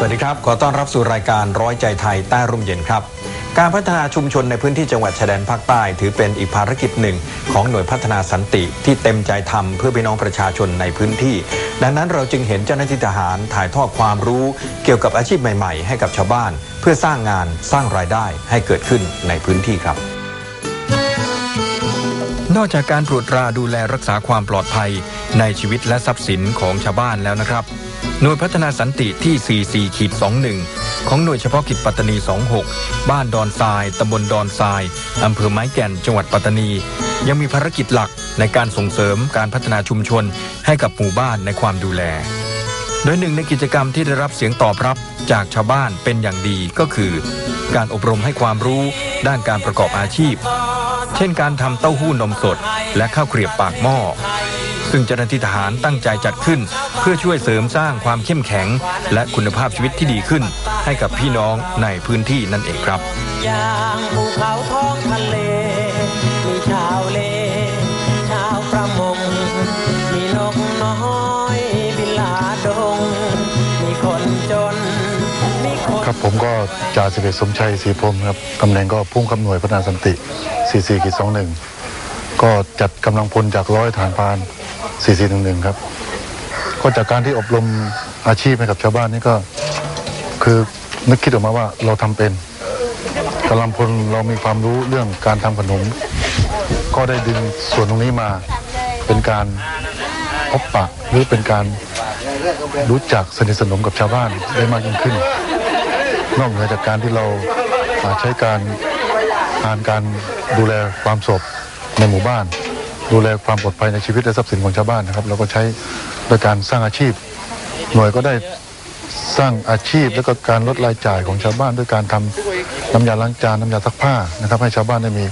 สวัสดีครับ ขอต้อนรับสู่รายการร้อยใจไทยใต้ร่มเย็นครับ การพัฒนาชุมชนในพื้นที่จังหวัดชายแดนภาคใต้ ถือเป็นอีกภารกิจหนึ่ง ของหน่วยพัฒนาสันติที่เต็มใจทำเพื่อพี่น้องประชาชนในพื้นที่ ดังนั้นเราจึงเห็นเจ้าหน้าที่ทหารถ่ายทอดความรู้ เกี่ยวกับอาชีพใหม่ ๆ ให้กับชาวบ้าน เพื่อสร้างงานสร้างรายได้ให้เกิดขึ้นในพื้นที่ครับ นอกจากการตรวจตราดูแลรักษาความปลอดภัยในชีวิตและทรัพย์สินของชาวบ้านแล้วนะครับ หน่วยพัฒนาสันติที่ 44ขีด21 ของหน่วยเฉพาะกิจปัตตานี 26 บ้านดอนทราย ตำบลดอนทราย อำเภอไม้แก่น จังหวัดปัตตานี ยังมีภารกิจหลักในการส่งเสริมการพัฒนาชุมชนให้กับหมู่บ้านในความดูแล โดยหนึ่งในกิจกรรมที่ได้รับเสียงตอบรับจากชาวบ้านเป็นอย่างดีก็คือ การอบรมให้ความรู้ด้านการประกอบอาชีพ เช่นการทำเต้าหู้นมสด และข้าวเกรียบปากหม้อ ซึ่งเจ้าหน้าที่ทหารตั้งใจจัดขึ้น เพื่อช่วยเสริมสร้างความเข้มแข็ง และคุณภาพชีวิตที่ดีขึ้น ให้กับพี่น้องในพื้นที่นั่นเองครับ ครับผมก็จ่าสิบเอกสมชัยศรีพรมครับตำแหน่งก็พุ่งคำหน่วยพัฒนาสันติ 44กิจ21 ก็จัดกำลังพลจากร้อยฐานพาน 4411 ครับ ก็จากการที่อบรมอาชีพให้กับชาวบ้านนี่ก็ คือนึกคิดออกมาว่าเราทำเป็นกำลังพลเรามีความรู้เรื่องการทำขนม ก็ได้ดึงส่วนตรงนี้มาเป็นการพบปะหรือเป็นการรู้จักสนิทสนมกับชาวบ้านได้มากยิ่งขึ้น นอกเหนือจากการที่เราใช้การอ่านการดูแลความสงบในหมู่บ้าน ดูแลความปลอดภัยในชีวิตและทรัพย์สินของชาวบ้านนะครับเราก็ใช้โดยการสร้างอาชีพ หน่วยก็ได้สร้างอาชีพและก็การลดรายจ่ายของชาวบ้าน ด้วยการทำน้ำยาล้างจานน้ำยาซักผ้านะครับให้ชาวบ้านได้มี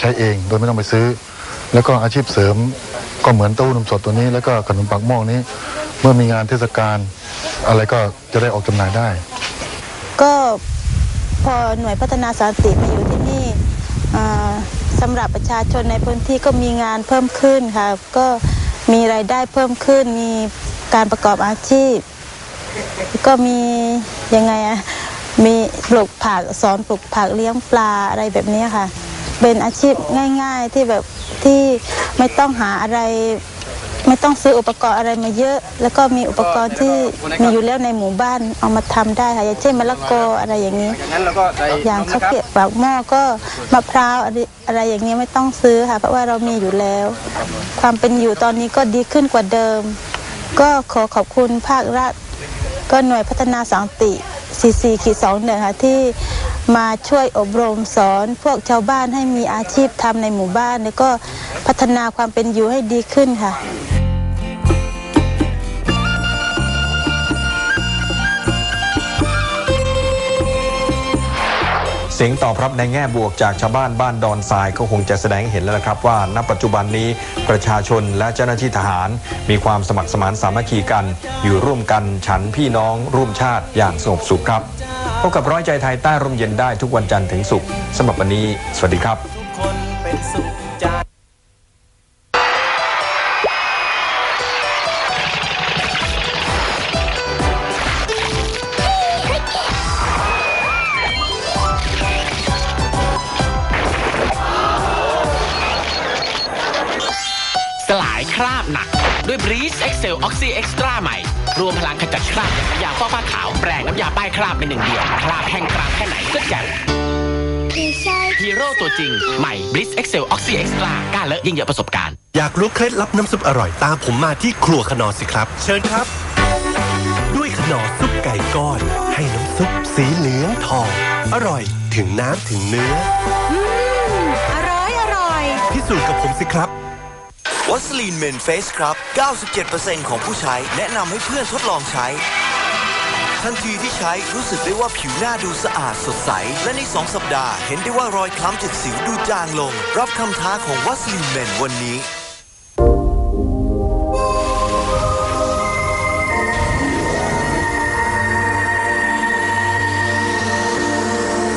ใช้เองโดยไม่ต้องไปซื้อ แล้วก็อาชีพเสริมก็เหมือนเต้าหู้นมสดตัวนี้ แล้วก็ขนมปังหม้อนี้ เมื่อมีงานเทศกาลอะไรก็จะได้ออกจำหน่ายได้ ก็พอหน่วยพัฒนาสันติมาอยู่ที่นี่สำหรับประชาชนในพื้นที่ก็มีงานเพิ่มขึ้นค่ะ ก็มีรายได้เพิ่มขึ้น มีการประกอบอาชีพ ก็มียังไงอะมีปลูกผักสอนปลูกผักเลี้ยงปลาอะไรแบบนี้ค่ะ เป็นอาชีพง่าย ๆที่แบบที่ไม่ต้องหาอะไร ไม่ต้องซื้ออุปกรณ์อะไรมาเยอะ แล้วก็มีอุปกรณ์ที่มีอยู่แล้วในหมู่บ้านเอามาทำได้ค่ะอย่างเช่นมะละกออะไรอย่างนี้ อย่างข้าวเกรียบปากหม้อก็มะพร้าวอะไรอะไรอย่างนี้ไม่ต้องซื้อค่ะ เพราะว่าเรามีอยู่แล้ว ความเป็นอยู่ตอนนี้ก็ดีขึ้นกว่าเดิม ก็ขอขอบคุณภาครัฐ ก็หน่วยพัฒนาสังติ 44ขีด2เนี่ยค่ะที่มาช่วยอบรมสอนพวกชาวบ้านให้มีอาชีพทำในหมู่บ้าน แล้วก็พัฒนาความเป็นอยู่ให้ดีขึ้นค่ะ สียงตอบรับในแง่บวกจากชาวบ้านบ้านดอนทรายก็คงจะแสดงให้เห็นแล้วนะครับว่าณปัจจุบันนี้ประชาชนและเจ้าหน้าที่ทหาร มีความสมัครสมานสามัคคีกัน อยู่ร่วมกันฉันพี่น้อง ร่วมชาติอย่างสงบสุขครับพบกับร้อยใจไทยใต้ร่มเย็นได้ทุกวันจันทร์ถึงศุกร์สำหรับวันนี้ สวัสดีครับ สุขใจสลายคราบหนัก ด้วย Breeze Excel Oxy Extra ใหม่ รวมพลังขจัดคราบจากน้ำยาฟอกผ้าขาวแปรงน้ำยาป้ายคราบเป็นหนึ่งเดียว คราบแห้งกรามแค่ไหนก็แจ่มฮีโร่ตัวจริง ใหม่ Breeze Excel Oxy Extra กล้าเลอะยิ่งเยอะประสบการณ์ อยากรู้เคล็ดลับน้ำซุปอร่อยตามผมมาที่ครัวขนอสิครับ เชิญครับ ด้วยขนอซุปไก่ก้อน ให้น้ำซุปสีเหลืองทอง อร่อยถึงน้ำถึงเนื้ออร่อยอร่อยพิสูจน์กับผมสิครับ วัสลีนเมนเฟสครับ 97%ของผู้ใช้แนะนำให้เพื่อนทดลองใช้ ทันทีที่ใช้รู้สึกได้ว่าผิวหน้าดูสะอาดสดใส และใน 2 สัปดาห์ เห็นได้ว่ารอยคล้ำจากสิวดูจางลง รับคำท้าของวัสลีนเมนวันนี้